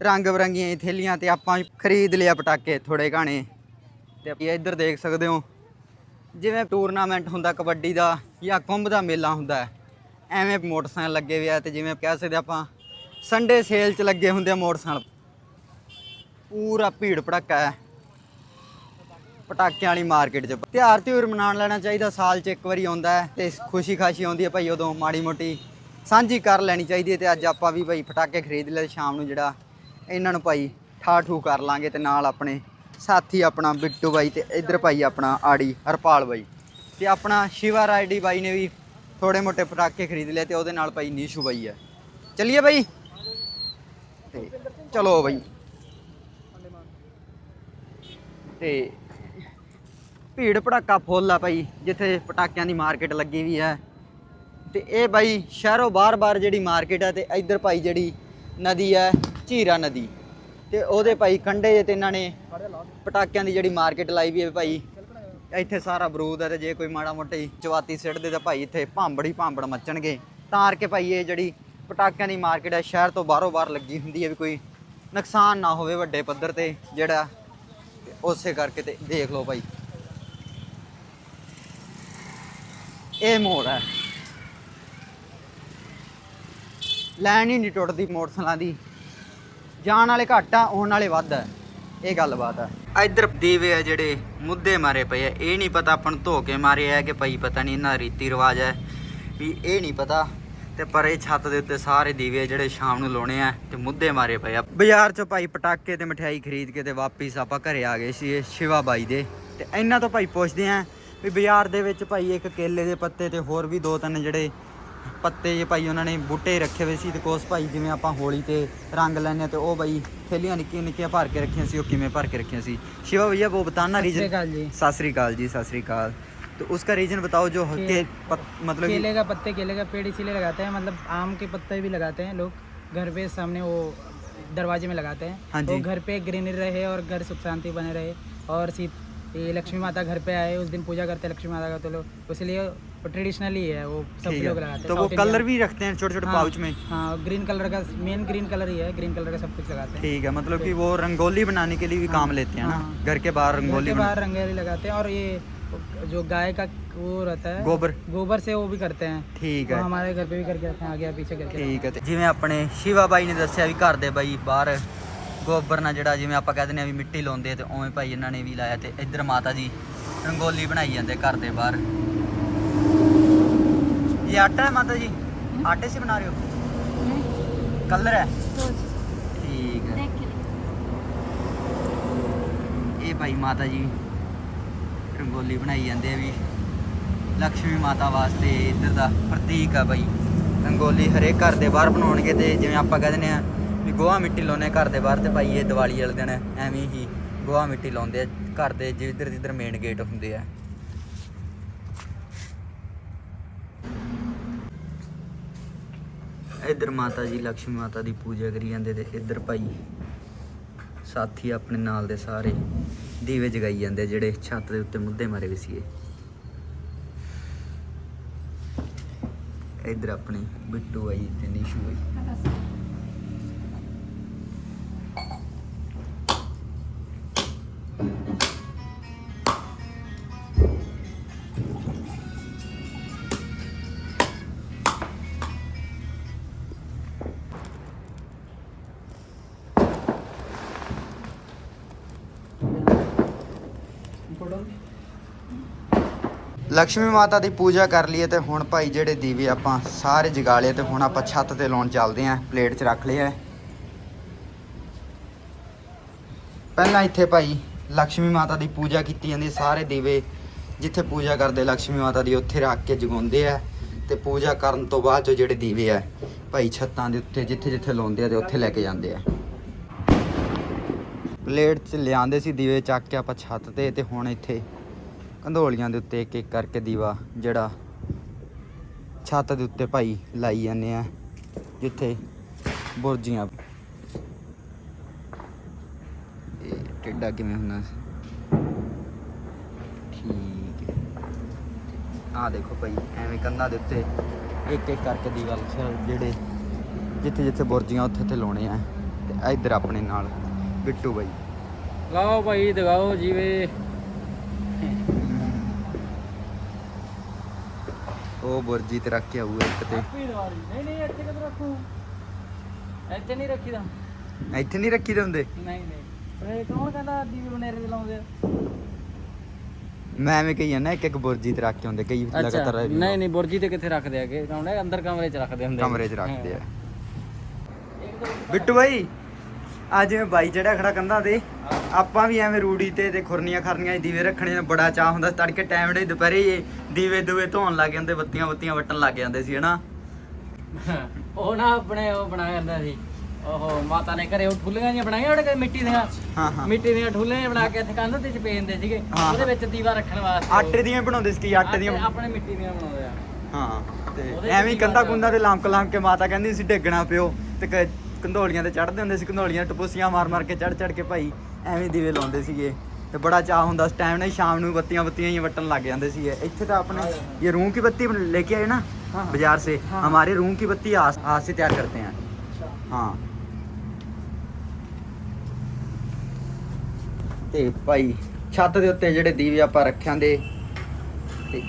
ਰੰਗ ਬਰੰਗੀਆਂ ਇਹ ਥੈਲੀਆਂ ਤੇ ਆਪਾਂ ਖਰੀਦ ਲਿਆ ਪਟਾਕੇ ਥੋੜੇ ਘਾਣੇ ਤੇ ਇਹ ਇੱਧਰ ਦੇਖ ਸਕਦੇ ਹੋ, ਜਿਵੇਂ ਟੂਰਨਾਮੈਂਟ ਹੁੰਦਾ ਕਬੱਡੀ ਦਾ ਜਾਂ ਕੁੰਭ ਦਾ ਮੇਲਾ ਹੁੰਦਾ ਐਵੇਂ ਮੋਟਰਸਾਈਕਲ ਲੱਗੇ ਹੋਏ ਆ ਤੇ ਜਿਵੇਂ ਕਹਿ ਸਕਦੇ ਆਪਾਂ ਸੰਡੇ ਸੇਲ 'ਚ ਲੱਗੇ ਹੁੰਦੇ ਆ ਮੋਟਰਸਾਈਕਲ। ਪੂਰਾ ਭੀੜ ਭੜੱਕਾ ਹੈ। ਪਟਾਕਿਆਂ ਵਾਲੀ ਮਾਰਕੀਟ 'ਚ। ਤਿਉਹਾਰ ਤਿਉਰ ਮਨਾਉਣ ਲੈਣਾ ਚਾਹੀਦਾ, ਸਾਲ 'ਚ ਇੱਕ ਵਾਰੀ ਆਉਂਦਾ ਹੈ ਤੇ ਖੁਸ਼ੀ ਖਾਸ਼ੀ ਆਉਂਦੀ ਹੈ ਭਾਈ ਉਦੋਂ ਮਾੜੀ ਮੋਟੀ ਸਾਂਝੀ ਕਰ ਲੈਣੀ ਚਾਹੀਦੀ ਹੈ ਤੇ ਅੱਜ ਆਪਾਂ ਵੀ ਭਾਈ ਪਟਾਕੇ ਖਰੀਦ ਲਏ ਸ਼ਾਮ ਨੂੰ ਜਿਹੜਾ ਇਹਨਾਂ ਨੂੰ ਭਾਈ ਠਾ ਠੂ ਕਰ ਲਾਂਗੇ ਤੇ ਨਾਲ ਆਪਣੇ ਸਾਥੀ ਆਪਣਾ ਬਿੱਟੂ ਬਾਈ ਤੇ ਇੱਧਰ ਭਾਈ ਆਪਣਾ ਆੜੀ ਹਰਪਾਲ ਬਾਈ। ਤੇ ਆਪਣਾ ਸ਼ਿਵਾ ਰਾਈਡੀ ਬਾਈ ਨੇ ਵੀ ਥੋੜੇ ਮੋਟੇ ਪਟਾਕੇ ਖਰੀਦ ਲਏ ਤੇ ਉਹਦੇ ਨਾਲ ਭਾਈ ਨੀਸ਼ੂ ਬਾਈ ਹੈ ਚੱਲੀਏ ਬਾਈ? ਤੇ ਚਲੋ ਬਾਈ। ਤੇ ਭੀੜ ਭੜਾਕਾ ਫੁੱਲ ਆ ਭਾਈ, ਜਿੱਥੇ ਪਟਾਕਿਆਂ ਦੀ ਮਾਰਕੀਟ ਲੱਗੀ ਵੀ ਹੈ ਤੇ ਇਹ ਬਾਈ ਸ਼ਹਿਰੋਂ ਬਾਹਰ-ਬਾਹਰ ਜਿਹੜੀ ਮਾਰਕੀਟ ਹੈ ਤੇ ਇੱਧਰ ਭਾਈ ਜਿਹੜੀ ਨਦੀ ਹੈ ਝੀਰਾ ਨਦੀ। ਤੇ ਉਹਦੇ ਭਾਈ ਕੰਢੇ ਜੇ ਤੇ ਇਹਨਾਂ ਨੇ ਪਟਾਕਿਆਂ ਦੀ ਜਿਹੜੀ ਮਾਰਕੀਟ ਲਾਈ ਵੀ ਹੈ ਭਾਈ, ਇੱਥੇ ਸਾਰਾ ਬਰੂਦ ਹੈ ਤੇ ਜੇ ਕੋਈ ਮਾੜਾ ਮੋਟਾ ਚਵਾਤੀ ਸਿੱਟਦੇ ਤਾਂ ਭਾਈ ਇੱਥੇ ਭਾਂਬੜੀ ਭਾਂਬੜ ਮੱਚਣਗੇ। ਤਾਂ ਕਰਕੇ ਭਾਈ ਇਹ ਜਿਹੜੀ ਪਟਾਕਿਆਂ ਦੀ ਮਾਰਕੀਟ ਹੈ, ਸ਼ਹਿਰ ਤੋਂ ਬਾਹਰੋਂ ਬਾਹਰ ਲੱਗੀ ਹੁੰਦੀ ਹੈ ਵੀ ਕੋਈ ਨੁਕਸਾਨ ਨਾ ਹੋਵੇ ਵੱਡੇ ਪੱਧਰ ਤੇ ਜਿਹੜਾ ਉਸੇ ਕਰਕੇ ਤੇ ਦੇਖ ਲਓ ਭਾਈ। ਇਹ ਮੋੜ ਹੈ। ਲੈਣ ਹੀ ਨਹੀਂ ਟੁੱਟਦੀ ਮੋਟਰਸਾਈਕਲਾਂ ਦੀ। ਜਾਣ ਵਾਲੇ ਘੱਟ ਆ ਆਉਣ ਵਾਲੇ ਵੱਧ ਆ ਇਹ ਗੱਲਬਾਤ ਆ ਇੱਧਰ ਦੀਵੇ ਆ ਜਿਹੜੇ ਮੁੱਦੇ ਮਾਰੇ ਪਏ ਆ। ਇਹ ਨਹੀਂ ਪਤਾ ਆਪਾਂ ਨੂੰ ਧੋ ਕੇ ਮਾਰੇ ਆ ਕਿ ਭਾਈ ਪਤਾ ਨਹੀਂ ਇਹਨਾਂ ਰੀਤੀ ਰਿਵਾਜ ਹੈ ਵੀ ਇਹ ਨਹੀਂ ਪਤਾ। ਤੇ ਪਰ ਇਹ ਛੱਤ ਦੇ ਉੱਤੇ ਸਾਰੇ ਦੀਵੇ ਜਿਹੜੇ ਸ਼ਾਮ ਨੂੰ ਲਾਉਣੇ ਆ ਤੇ ਮੁੱਦੇ ਮਾਰੇ ਪਏ ਆ। ਬਾਜ਼ਾਰ ਚੋਂ ਭਾਈ ਪਟਾਕੇ ਤੇ ਮਠਿਆਈ ਖਰੀਦ ਕੇ ਤੇ ਵਾਪਿਸ ਆਪਾਂ ਘਰੇ ਆ ਗਏ ਸੀ ਸ਼ਿਵਾ ਬਾਈ ਦੇ। ਤੇ ਇਹਨਾਂ ਤੋਂ ਭਾਈ ਪੁੱਛਦੇ ਆ ਵੀ ਬਾਜ਼ਾਰ ਦੇ ਵਿੱਚ ਭਾਈ ਇੱਕ ਕੇਲੇ ਦੇ ਪੱਤੇ ਤੇ ਹੋਰ ਵੀ ਦੋ ਤਿੰਨ ਜਿਹੜੇ ਪੱਤੇ ਜੇ ਭਾਈ ਉਹਨਾਂ ਨੇ ਬੂਟੇ ਰੱਖੇ ਹੋਏ ਸੀ ਤੇ ਕੋਸ ਭਾਈ ਜਿਵੇਂ ਆਪਾਂ ਹੋਲੀ ਤੇ ਰੰਗ ਲੈਣੇ ਤੇ ਉਹ ਭਾਈ ਥੈਲੀਆਂ ਨਿੱਕੀਆਂ ਨਿੱਕੀਆਂ ਭਰ ਕੇ ਰੱਖੀਆਂ ਸੀ ਉਹ ਕਿਵੇਂ ਭਰ ਕੇ ਰੱਖੀਆਂ ਸੀ शिवा भैया वो बताना सत श्री रीजन अकाल जी सत श्री अकाल जी सत श्री अकाल तो उसका रीजन बताओ जो के- के पत, मतलब कि- केले का पत्ते केले का पेड़ इसीलिए लगाते हैं मतलब आम के पत्ते भी लगाते हैं लोग घर पे सामने वो दरवाजे में लगाते हैं हाँ वो जी। घर पे ग्रीनरी रहे और घर सुख शांति बने रहे और सीत ये लक्ष्मी माता घर पे आए उस दिन पूजा करते हैं लक्ष्मी माता का तो लोग इसलिए वो ट्रेडिशनली है वो सब ठीक लोग है लगाते हैं तो वो South कलर Indian- भी रखते हैं छोटे छोटे हाँ, पाउच में हाँ ग्रीन कलर का मेन ग्रीन कलर ही है ग्रीन कलर का सब कुछ लगाते हैं ठीक है मतलब कि वो रंगोली बनाने के लिए भी हाँ, काम लेते हैं ना हाँ। घर के बाहर घर रंगोली के बना बाहर रंगोली लगाते हैं और ये जो गाय का वो रहता है गोबर गोबर से वो भी करते हैं ठीक वो है हमारे घर पे भी करके रखते हैं आगे पीछे करके ਠੀਕ ਹੈ ਤੇ ਜਿਵੇਂ ਆਪਣੇ ਸ਼ਿਵਾ ਬਾਈ ਨੇ ਦੱਸਿਆ ਵੀ ਘਰ ਦੇ ਬਾਈ ਬਾਹਰ ਗੋਬਰ ਨਾਲ ਜਿਹੜਾ ਜਿਵੇਂ ਆਪਾਂ ਕਹਿ ਦਿੰਦੇ ਆ ਵੀ ਮਿੱਟੀ ਲਾਉਂਦੇ ਆ ਤੇ ਉਵੇਂ ਭਾਈ ਇਹਨਾਂ ਨੇ ਵੀ ਲਾਇਆ ਤੇ ਇੱਧਰ ਮਾਤਾ ਜੀ ਰੰਗੋਲੀ ਬਣਾਈ ਜਾਂਦੇ ਘਰ ਦੇ ਬਾਹਰ ये आटा है माता जी आटे से बना रहे हो कलर है ठीक है ਇਹ ਭਾਈ ਮਾਤਾ ਜੀ ਰੰਗੋਲੀ ਬਣਾਈ ਜਾਂਦੇ ਆ ਵੀ। ਲక్ష్ਮੀ ਮਾਤਾ ਵਾਸਤੇ ਇੱਧਰ ਦਾ ਪ੍ਰਤੀਕ ਆ ਭਾਈ। ਰੰਗੋਲੀ ਹਰੇਕ ਘਰ ਦੇ ਬਾਹਰ ਬਣਾਉਣਗੇ ਤੇ ਜਿਵੇਂ ਆਪਾਂ ਕਹਿੰਦੇ ਆ ਵੀ ਗੋਹਾ ਮਿੱਟੀ ਲਾਉਨੇ ਘਰ ਦੇ ਬਾਹਰ ਤੇ ਭਾਈ ਇਹ ਦੀਵਾਲੀ ਵਾਲੇ ਦਿਨ ਐਵੇਂ ਹੀ ਗੋਹਾ ਮਿੱਟੀ ਲਾਉਂਦੇ ਆ ਘਰ ਦੇ ਜਿੱਧਰ ਜਿੱਧਰ ਮੇਨ ਗੇਟ ਹੁੰਦੇ ਆ। ਇੱਧਰ ਮਾਤਾ ਜੀ ਲక్ష్ਮੀ ਮਾਤਾ ਦੀ ਪੂਜਾ ਕਰੀ ਜਾਂਦੇ ਤੇ ਇੱਧਰ ਭਾਈ ਸਾਥੀ ਆਪਣੇ ਨਾਲ ਦੇ ਸਾਰੇ ਦੀਵੇ ਜਗਾਈ ਜਾਂਦੇ ਜਿਹੜੇ ਛੱਤ ਦੇ ਉੱਤੇ ਮੁੱਦੇ ਮਾਰੇ ਹੋਏ ਸੀਗੇ। ਇੱਧਰ ਆਪਣੇ ਬਿੱਟੂ ਆਈ ਤੇ ਨੀਸ਼ੂ ਆਈ। ਲਕਸ਼ਮੀ ਮਾਤਾ ਦੀ ਪੂਜਾ ਕਰ ਲਈਏ ਤੇ ਹੁਣ ਭਾਈ ਜਿਹੜੇ ਦੀਵੇ ਆਪਾਂ ਸਾਰੇ ਜਗਾ ਲਏ ਤੇ ਹੁਣ ਆਪਾਂ ਛੱਤ ਤੇ ਲਾਉਣ ਚੱਲਦੇ ਆਂ, ਪਲੇਟ 'ਚ ਰੱਖ ਲਿਆ ਪਹਿਲਾਂ ਇੱਥੇ ਭਾਈ ਲਕਸ਼ਮੀ ਮਾਤਾ ਦੀ ਪੂਜਾ ਕੀਤੀ ਜਾਂਦੀ ਸਾਰੇ ਦੀਵੇ ਜਿੱਥੇ ਪੂਜਾ ਕਰਦੇ ਲਕਸ਼ਮੀ ਮਾਤਾ ਦੀ ਉੱਥੇ ਰੱਖ ਕੇ ਜਗਾਉਂਦੇ ਆ ਤੇ ਪੂਜਾ ਕਰਨ ਤੋਂ ਬਾਅਦ ਜੋ ਜਿਹੜੇ ਦੀਵੇ ਆ, ਭਾਈ ਛੱਤਾਂ ਦੇ ਉੱਤੇ ਜਿੱਥੇ ਜਿੱਥੇ ਲਾਉਂਦੇ ਆ ਤੇ ਉੱਥੇ ਲੈ ਕੇ ਜਾਂਦੇ ਆ। ਪਲੇਟ 'ਚ ਲਿਆਂਦੇ ਸੀ, ਦੀਵੇ ਚੱਕ ਕੇ ਆਪਾਂ ਛੱਤ ਤੇ ਤੇ ਹੁਣ ਇੱਥੇ ਕੰਧੋਲੀਆਂ ਦੇ ਉੱਤੇ ਇੱਕ ਇੱਕ ਕਰਕੇ ਦੀਵਾ, ਜਿਹੜਾ ਛੱਤ ਦੇ ਉੱਤੇ ਭਾਈ ਲਾਈ ਜਾਂਦੇ ਆ, ਜਿੱਥੇ ਬੁਰਜੀਆਂ ਇਹ ਟੇਡਾ ਕਿਵੇਂ ਹੁੰਦਾ ਠੀਕ ਹੈ। ਆ ਦੇਖੋ ਭਾਈ, ਐਵੇਂ ਕੰਧਾਂ ਦੇ ਉੱਤੇ ਇੱਕ ਇੱਕ ਕਰਕੇ ਦੀ ਗੱਲ ਜਿਹੜੇ ਜਿੱਥੇ ਜਿੱਥੇ ਬੁਰਜੀਆਂ ਉੱਥੇ ਤੇ ਲਾਉਣੇ ਆ, ਤੇ ਇੱਧਰ ਆਪਣੇ ਨਾਲ ਬਿੱਟੂ ਬਾਈ ਲਾਓ ਭਾਈ, ਦਿਖਾਓ ਜਿਵੇਂ ਉਹ ਬੁਰਜੀ ਤੇ ਰੱਖ ਕੇ ਆਊਗਾ ਇੱਕ ਤੇ। ਆਪੀ ਨਹੀਂ ਨਹੀਂ ਇੱਥੇ ਕਿੱਥੇ ਰੱਖੂ? ਇੱਥੇ ਨਹੀਂ ਰੱਖੀਦਾ ਇੱਥੇ ਨਹੀਂ ਰੱਖੀ ਦੇ ਹੁੰਦੇ। ਨਹੀਂ ਨਹੀਂ। ਇਹ ਕੌਣ ਕਹਿੰਦਾ ਦੀਵੇ ਬਨੇਰੇ ਤੇ ਲਾਉਂਦੇ ਆ? ਮੈਂ ਐਵੇਂ ਕਹੀ ਜਾਂਦਾ ਇੱਕ ਇੱਕ ਬੁਰਜੀ ਤੇ ਰੱਖ ਕੇ ਹੁੰਦੇ ਕਈ ਲਗਾਤਾਰ review ਨਹੀਂ ਨਹੀਂ ਬੁਰਜੀ ਤੇ ਕਿੱਥੇ ਰੱਖਦੇ ਆਗੇ ਕਮਰੇ ਅੰਦਰ ਕਮਰੇ 'ਚ ਰੱਖਦੇ ਹੁੰਦੇ ਕਮਰੇ 'ਚ ਰੱਖਦੇ ਆ। ਬਿੱਟੂ ਭਾਈ ਅੱਜ ਜਿਵੇਂ ਬਾਈ ਜਿਹੜਾ ਖੜਾ ਕੰਧਾਂ ਤੇ। ਆਪਾਂ ਵੀ ਐਵੇਂ ਰੂੜੀ ਤੇ ਤੇ ਖੁਰਨੀਆਂ ਖਰਨੀਆਂ ਦੀਵੇ ਰੱਖਣੇ ਦਾ ਬੜਾ ਚਾਹ ਹੁੰਦਾ ਸੀ। ਤੜਕੇ ਟਾਈਮ ਦੇ ਦੁਪਹਿਰੇ ਇਹ ਦੀਵੇ ਦੂਵੇ ਧੋਣ ਲੱਗ ਜਾਂਦੇ ਬੱਤੀਆਂ ਬੱਤੀਆਂ ਵਟਣ ਲੱਗ ਜਾਂਦੇ ਸੀ ਹਨਾ ਉਹ ਨਾ ਆਪਣੇ ਉਹ ਬਣਾਇਆ ਜਾਂਦਾ ਸੀ ਉਹ ਮਾਤਾ ਨੇ ਘਰੇ ਉਹ ਠੁੱਲੀਆਂ ਜਿਹੀਆਂ ਬਣਾਈਆਂ ਉਹਦੇ ਮਿੱਟੀ ਦੀਆਂ ਹਾਂ ਹਾਂ ਮਿੱਟੀ ਦੀਆਂ ਠੁੱਲੀਆਂ ਜਿਹੀਆਂ ਬਣਾ ਕੇ ਇੱਥੇ ਕੰਧ ਤੇ ਚਪੇ ਦਿੰਦੇ ਸੀਗੇ। ਉਹਦੇ ਵਿੱਚ ਦੀਵਾ ਰੱਖਣ ਵਾਸਤੇ ਆਟੇ ਦੀਆਂ ਬਣਾਉਂਦੇ ਸੀ ਆਟੇ ਦੀਆਂ ਆਪਣੇ ਮਿੱਟੀ ਦੀਆਂ ਬਣਾਉਂਦੇ ਆ ਹਾਂ ਤੇ ਐਵੇਂ ਕੰਧਾ। ਕੁੰਦਾ ਤੇ ਲੰਕ ਲੰਕ ਕੇ ਮਾਤਾ ਕਹਿੰਦੀ ਸੀ ਡੇਗਣਾ ਪਿਓ ਤੇ ਕੰਧੋਲੀਆਂ ਤੇ ਚੜਦੇ ਹੁੰਦੇ ਸੀ ਕੰਧੋਲੀਆਂ ਟਪੂਸੀਆਂ ਮਾਰ ਮਾਰ ਕੇ ਚੜ ਚੜ ਕੇ ਭਾਈ ਐਵੇਂ ਦੀਵੇ ਲਾਉਂਦੇ ਸੀਗੇ ਤੇ ਬੜਾ ਚਾਹ ਹੁੰਦਾ ਉਸ ਟਾਈਮ ਨਾਲ ਸ਼ਾਮ ਨੂੰ ਬੱਤੀਆਂ ਬੱਤੀਆਂ ਹੀ ਵਟਣ ਲੱਗ ਜਾਂਦੇ ਸੀਗੇ ਇੱਥੇ ਤਾਂ अपने ये रूम की बत्ती लेके आए ना बाजार से हमारे रूम की बत्ती आज आज से तैयार करते हैं हाँ ਤੇ ਭਾਈ ਛੱਤ ਦੇ ਉੱਤੇ ਜਿਹੜੇ ਦੀਵੇ ਆਪਾਂ ਰੱਖਿਆਂ ਦੇ ਤੇ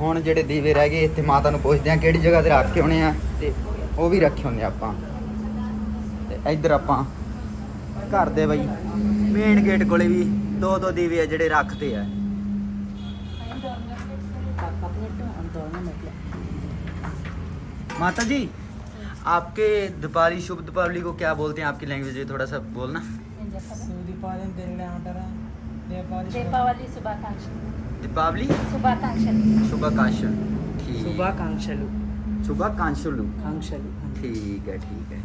ਹੁਣ ਜਿਹੜੇ ਦੀਵੇ ਰਹਿ ਗਏ ਇੱਥੇ ਮਾਤਾ ਨੂੰ ਪੁੱਛਦੇ ਆ ਕਿਹੜੀ ਜਗ੍ਹਾ ਤੇ ਰੱਖ ਕੇ ਆਉਣੇ ਆ ਤੇ ਉਹ ਵੀ ਰੱਖੇ ਹੁੰਦੇ ਆਪਾਂ ਤੇ ਇੱਧਰ ਆਪਾਂ ਘਰ ਦੇ ਬਈ मेन गेट को भी दो दो दीवे ਆ ਜਿਹੜੇ ਰੱਖਦੇ ਆ। माता जी आपके दीपावली शुभ दीपावली को क्या बोलते हैं आपकी लैंग्वेज में थोड़ा सा बोलना दीपावली दीपावली? शुभाकांक्षा। शुभाकांक्षा हाँ। ठीक है ठीक है।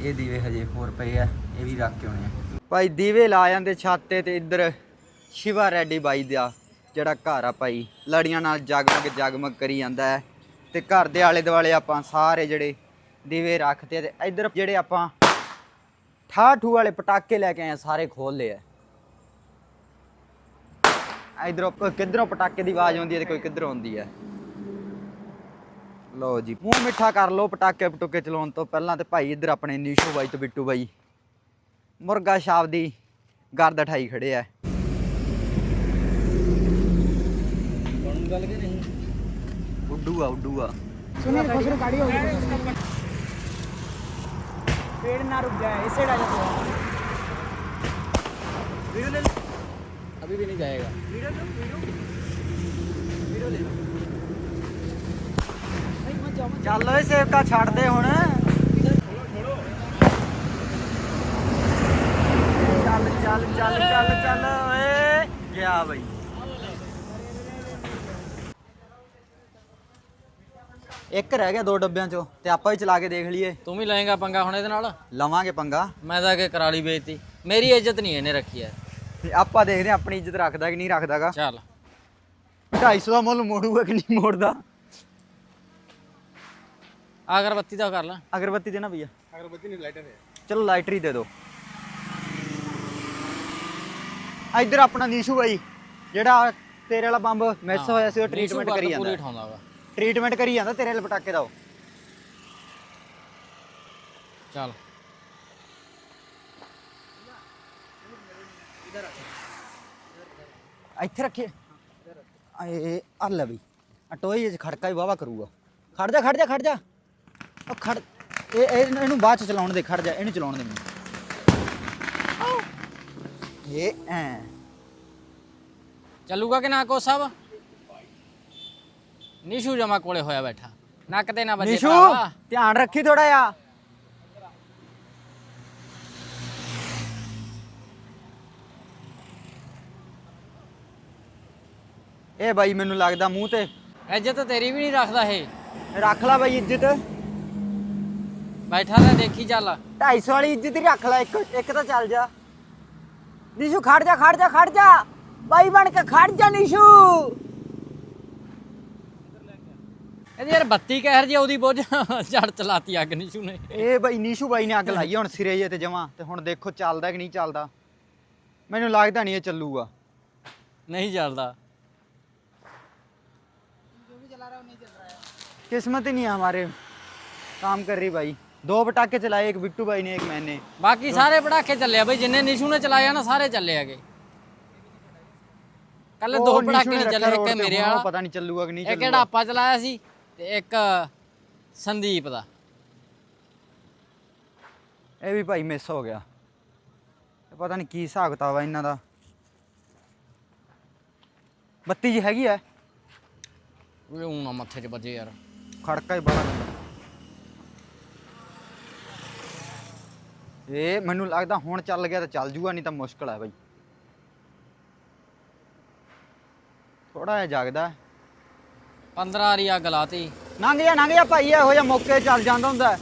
ਇਹ ਦੀਵੇ ਹਜੇ ਹੋਰ ਪਏ ਆ, ਇਹ ਵੀ ਰੱਖ ਕੇ ਆਉਣੇ ਆ। ਭਾਈ ਦੀਵੇ ਲਾ ਜਾਂਦੇ ਛੱਤ ਤੇ ਤੇ ਇੱਧਰ ਸ਼ਿਵਾ ਰੈਡੀ ਬਾਈ ਦਾ, ਜਿਹੜਾ ਘਰ ਆ ਭਾਈ। ਲੜੀਆਂ ਨਾਲ ਜਗਮਗ ਜਗਮਗ ਕਰੀ ਜਾਂਦਾ ਹੈ ਤੇ ਘਰ ਦੇ ਆਲੇ ਦੁਆਲੇ ਆਪਾਂ ਸਾਰੇ ਜਿਹੜੇ ਦੀਵੇ ਰੱਖਤੇ ਤੇ ਇੱਧਰ ਜਿਹੜੇ ਆਪਾਂ ਠਾਠੂ ਵਾਲੇ ਪਟਾਕੇ ਲੈ ਕੇ ਆਏ ਸਾਰੇ ਖੋਲ ਲਏ ਆ। ਇਧਰੋਂ ਕਿੱਧਰੋਂ ਪਟਾਕੇ ਦੀ ਆਵਾਜ਼ ਆਉਂਦੀ ਹੈ ਤੇ ਕੋਈ ਕਿੱਧਰੋਂ ਆਉਂਦੀ ਹੈ? ਲਓ ਜੀ ਮੂੰਹ ਮਿੱਠਾ ਕਰ ਲਓ ਪਟਾਕੇ ਪਟੂਕੇ ਚਲਾਉਣ ਤੋਂ ਪਹਿਲਾਂ ਤੇ ਭਾਈ ਇੱਧਰ ਆਪਣੇ ਨੀਸ਼ੂ ਬਾਈ ਤੇ ਬਿੱਟੂ ਬਾਈ ਮੁਰਗਾ ਸ਼ਾਪ ਦੀ ਗਰਦ ਠਾਈ ਖੜੇ ਆ ਗੱਲ ਕਿ ਨਹੀਂ ਉੱਡੂ ਆ ਉੱਡੂ ਆ सुनिए खुसरो गाड़ी होगी पेड़ ना रुक जाए इस साइड आ जाते अभी भी नहीं जाएगा ਚੱਲ ਓਏ ਸੇਵਕਾ ਛੱਡ ਦੇ ਹੁਣ। ਚੱਲ ਚੱਲ ਚੱਲ ਚੱਲ ਚੱਲ ਓਏ। ਗਿਆ ਬਈ। ਇੱਕ ਰਹਿ ਗਿਆ ਦੋ ਡੱਬਿਆਂ ਚੋਂ ਤੇ ਆਪਾਂ ਵੀ ਚਲਾ ਕੇ ਦੇਖ ਲਈਏ। ਤੂੰ ਵੀ ਲਏਗਾ ਪੰਗਾ ਹੁਣ ਇਹਦੇ ਨਾਲ? ਲਵਾਂਗੇ ਪੰਗਾ। ਮੈਂ ਤਾਂ ਕਿ ਕਰਾਲੀ ਵੇਚਤੀ। ਮੇਰੀ ਇੱਜ਼ਤ ਨਹੀਂ ਇਹਨੇ ਰੱਖੀ ਐ। ਤੇ ਆਪਾਂ ਦੇਖਦੇ ਹਾਂ ਆਪਣੀ ਇੱਜ਼ਤ ਰੱਖਦਾ ਕਿ ਨਹੀਂ ਰੱਖਦਾਗਾ। ਚੱਲ। 250 ਦਾ ਮੁੱਲ ਮੋੜੂਗਾ ਕਿ ਨਹੀਂ ਮੋੜਦਾ? ਅਗਰਬੱਤੀ ਦਾ ਕਰ ਲਾ। ਅਗਰਬੱਤੀ ਦੇਣਾ ਭਈਆ। ਅਗਰਬੱਤੀ ਨਹੀਂ ਲਾਈਟਰ ਹੈ ਚਲੋ ਲਾਈਟਰ ਹੀ ਦੇ ਦਿਓ। ਇੱਧਰ ਆਪਣਾ ਨੀਸ਼ੂ ਬਾਈ ਜਿਹੜਾ ਤੇਰੇ ਵਾਲਾ ਬੰਬ ਮਿਸ ਹੋਇਆ ਸੀ ਉਹ ਟ੍ਰੀਟਮੈਂਟ ਕਰੀ ਪੂਰੀ ਜਾਂਦਾ। ਠਾਉਂਦਾ ਵਾ। ਟ੍ਰੀਟਮੈਂਟ ਕਰੀ ਜਾਂਦਾ ਤੇਰੇ ਵਾਲੇ ਪਟਾਕੇ ਦਾ ਉਹ। ਚੱਲ। ਇੱਥੇ ਰੱਖੇ। ਆਏ ਆ ਲੈ ਬਈ। ਆ ਟੋਏ 'ਚ ਖੜਕਾ ਹੀ ਵਾਵਾ ਕਰੂਗਾ। ਖੜ ਜਾ ਖੜ ਜਾ ਖੜ ਜਾ। ਉਹ ਖੜ ਇਹ ਇਹ- ਇਹਨੂੰ ਬਾਅਦ ਚ ਚਲਾਉਣ ਦੇ ਖੜ ਜਾ ਇਹਨੂੰ ਚਲਾਉਣ ਦੇ ਮੈਨੂੰ। ਇਹ ਐ। ਚੱਲੂਗਾ ਕਿ ਨਾ ਕੋ ਸਭ? ਨਿਸ਼ੂ ਜਮਾ ਕੋਲੇ ਹੋਇਆ ਬੈਠਾ। ਨੱਕ ਤੇ ਨਾ ਵੱਜੇ ਨਿਸ਼ੂ ਭਰਾਵਾ। ਧਿਆਨ ਰੱਖੀ ਥੋੜਾ ਆ ਇਹ ਬਾਈ ਮੈਨੂੰ ਲੱਗਦਾ ਮੂੰਹ ਤੇ। ਇੱਜ਼ਤ ਤੇਰੀ ਵੀ ਨਹੀਂ ਰੱਖਦਾ ਇਹ। ਰੱਖ ਲੈ ਬਾਈ ਇੱਜ਼ਤ। ਬੈਠਾ ਤਾਂ ਦੇਖੀ ਚੱਲ 250 ਵਾਲੀ ਇੱਜ਼ਤ ਹੀ ਰੱਖ ਲੈ ਇੱਕ ਇੱਕ ਤਾਂ ਚੱਲ ਜਾ ਨਿਸ਼ੂ ਖੜ ਜਾ ਖੜ ਜਾ ਖੜ ਜਾ ਬਾਈ ਬਣ ਕੇ ਖੜ ਜਾ ਨਿਸ਼ੂ ਇਹਦੀ ਯਾਰ ਬੱਤੀ ਕਹਿਰ ਜੀ ਉਹਦੀ ਬੁੱਝ ਝੜ ਚਲਾਤੀ ਅੱਗ ਨਿਸ਼ੂ ਨੇ ਇਹ ਬਾਈ ਨੀਸ਼ੂ ਬਾਈ ਨੇ ਅੱਗ ਲਾਈ ਆ ਹੁਣ ਸਿਰੇ ਜੇ ਤੇ ਜਮਾ ਤੇ ਹੁਣ ਦੇਖੋ ਚੱਲਦਾ ਕਿ ਨਹੀਂ ਚੱਲਦਾ ਮੈਨੂੰ ਲੱਗਦਾ ਨਹੀਂ ਇਹ ਚੱਲੂਗਾ ਨਹੀਂ ਚੱਲਦਾ किस्मत ही नहीं है हमारे काम कर रही भाई ਦੋ ਪਟਾਕੇ ਚਲਾਏ ਇੱਕ ਬਿੱਟੂ ਭਾਈ ਨੇ ਇੱਕ ਮੈਨੇ ਬਾਕੀ ਸਾਰੇ ਪਟਾਕੇ ਚੱਲੇ ਆ ਬਈ ਜਿੰਨੇ ਨਿਸ਼ੂ ਨੇ ਚਲਾਏ ਨਾ ਸਾਰੇ ਚੱਲੇ ਹੈਗੇ। ਕੱਲ ਦੋ ਪਟਾਕੇ ਨਹੀਂ ਚੱਲੇ ਇੱਕ ਮੇਰੇ ਵਾਲਾ ਪਤਾ ਨਹੀਂ ਚੱਲੂਗਾ ਕਿ ਨਹੀਂ ਚੱਲੂਗਾ। ਇੱਕ ਜਿਹੜਾ ਆਪਾ ਚਲਾਇਆ ਸੀ ਤੇ ਇੱਕ ਸੰਦੀਪ ਦਾ। ਇਹ ਵੀ ਭਾਈ ਮਿਸ ਹੋ ਗਿਆ। ਪਤਾ ਨਹੀਂ ਕੀ ਹਿਸਾਬ ਕਿਤਾਬ ਆ ਇਹਨਾਂ ਦਾ। ਬੱਤੀ ਜੀ ਹੈਗੀ ਆ। ਉਹ ਨਾ ਮੱਥੇ 'ਚ ਵੱਜੇ ਯਾਰ। ਖੜਕਾ ਹੀ ਬੜਾ। ਇਹ ਮੈਨੂੰ ਲੱਗਦਾ ਹੁਣ ਚੱਲ ਗਿਆ ਤਾਂ ਚੱਲ ਜੂਗਾ ਨਹੀਂ ਤਾਂ ਮੁਸ਼ਕਲ ਹੈ ਬਾਈ ਥੋੜਾ ਜਿਹਾ ਜਾਗਦਾ 15 ਵਾਰੀ ਅੱਗ ਲਾਤੀ ਲੰਘ ਜਾ ਲੰਘ ਜਾ ਭਾਈ ਇਹੋ ਜਿਹਾ ਮੌਕੇ ਚੱਲ ਜਾਂਦਾ ਹੁੰਦਾ ਹੈ।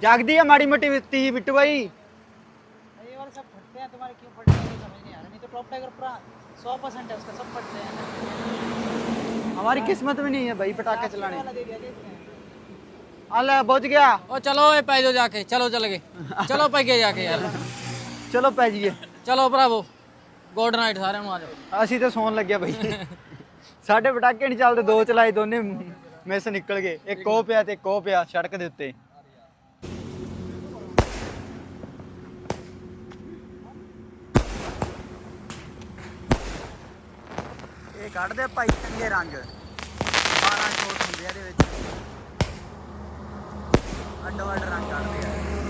ਜਾਗਦੀ ਹੈ ਮਾੜੀ ਮੋਟੀ ਵਿੱਤੀ ਜੀ ਬਿੱਟੂ ਬਾਈ ये वाले सब फटते हैं तुम्हारे क्यों फटते हैं ये समझ नहीं आ रहा नहीं तो टॉप टाइगर पूरा सौ परसेंट है उसका सब फटते हैं हमारी किस्मत में नहीं है भाई पटाखे चलाने वाला दे दिया देखते हैं ਆ ਲੈ ਬੁੱਝ ਗਿਆ। ਉਹ ਚਲੋ ਓਏ ਪੈ ਜਾਓ ਜਾ ਕੇ। ਚਲੋ ਚੱਲ ਗਏ। ਚਲੋ ਪੈ ਗਏ ਜਾ ਕੇ ਯਾਰ। ਚਲੋ ਪੈ ਜੀਏ ਚਲੋ ਭਰਾਵੋ। ਗੁੱਡ ਨਾਈਟ ਸਾਰਿਆਂ ਨੂੰ ਆ ਜਾਓ। ਅਸੀਂ ਤਾਂ ਸੌਣ ਲੱਗਿਆ ਬਈ। ਸਾਡੇ ਪਟਾਕੇ ਨਹੀਂ ਚੱਲਦੇ ਦੋ ਚਲਾਏ ਦੋਨੇ ਮਿਸ ਨਿਕਲ ਗਏ। ਇੱਕ ਉਹ ਪਿਆ ਤੇ ਇੱਕ ਉਹ ਪਿਆ ਸੜਕ ਦੇ ਉੱਤੇ। ਇਹ ਕੱਢਦੇ ਭਾਈ ਚੰਗੇ ਰੰਗ। 12 ਸ਼ੋਟ ਹੁੰਦੇ ਆ ਇਹਦੇ ਵਿੱਚ। ਅੱਡੋ ਅੱਡ ਰੰਗ ਕੱਢਦੇ ਆ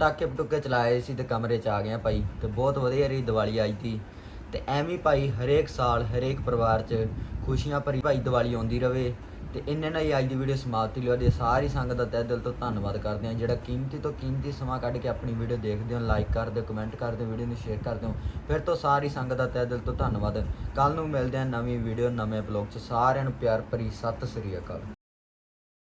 ਪਟਾਕੇ ਪਟੂਕੇ ਚਲਾਏ ਸੀ ਤੇ ਕਮਰੇ 'ਚ ਆ ਗਏ ਆ ਭਾਈ ਤੇ ਬਹੁਤ ਵਧੀਆ ਰਹੀ ਦੀਵਾਲੀ ਆਈ ਤੀ ਤੇ ਐਵੇਂ ਭਾਈ ਹਰੇਕ ਸਾਲ, ਹਰੇਕ ਪਰਿਵਾਰ 'ਚ ਖੁਸ਼ੀਆਂ ਭਰੀ ਭਾਈ ਦੀਵਾਲੀ ਆਉਂਦੀ ਰਵੇ ਤੇ ਇੰਨੇ ਨਾਲ ਹੀ ਅੱਜ ਦੀ ਵੀਡੀਓ ਸਮਾਪਤੀ ਲਈ ਸਾਰੀ ਸੰਗਤ ਦਾ ਤਹਿ ਦਿਲ ਤੋਂ ਧੰਨਵਾਦ ਕਰਦੇ ਹਾਂ। ਜਿਹੜਾ ਕੀਮਤੀ ਤੋਂ ਕੀਮਤੀ ਸਮਾਂ ਕੱਢ ਕੇ ਆਪਣੀ ਵੀਡੀਓ ਦੇਖਦੇ ਹੋ ਲਾਈਕ ਕਰਦੇ ਹੋ ਕਮੈਂਟ ਕਰਦੇ ਹੋ ਵੀਡੀਓ ਨੂੰ ਸ਼ੇਅਰ ਕਰਦੇ ਹੋ ਫਿਰ ਤੋਂ ਸਾਰੀ ਸੰਗਤ ਦਾ ਤਹਿ ਦਿਲ ਤੋਂ ਧੰਨਵਾਦ। ਕੱਲ ਨੂੰ ਮਿਲਦੇ ਹਾਂ ਨਵੀਂ ਵੀਡੀਓ ਨਵੇਂ ਬਲੌਗ 'ਚ। ਸਾਰਿਆਂ ਨੂੰ ਪਿਆਰ ਭਰੀ ਸਤਿ ਸ੍ਰੀ ਅਕਾਲ।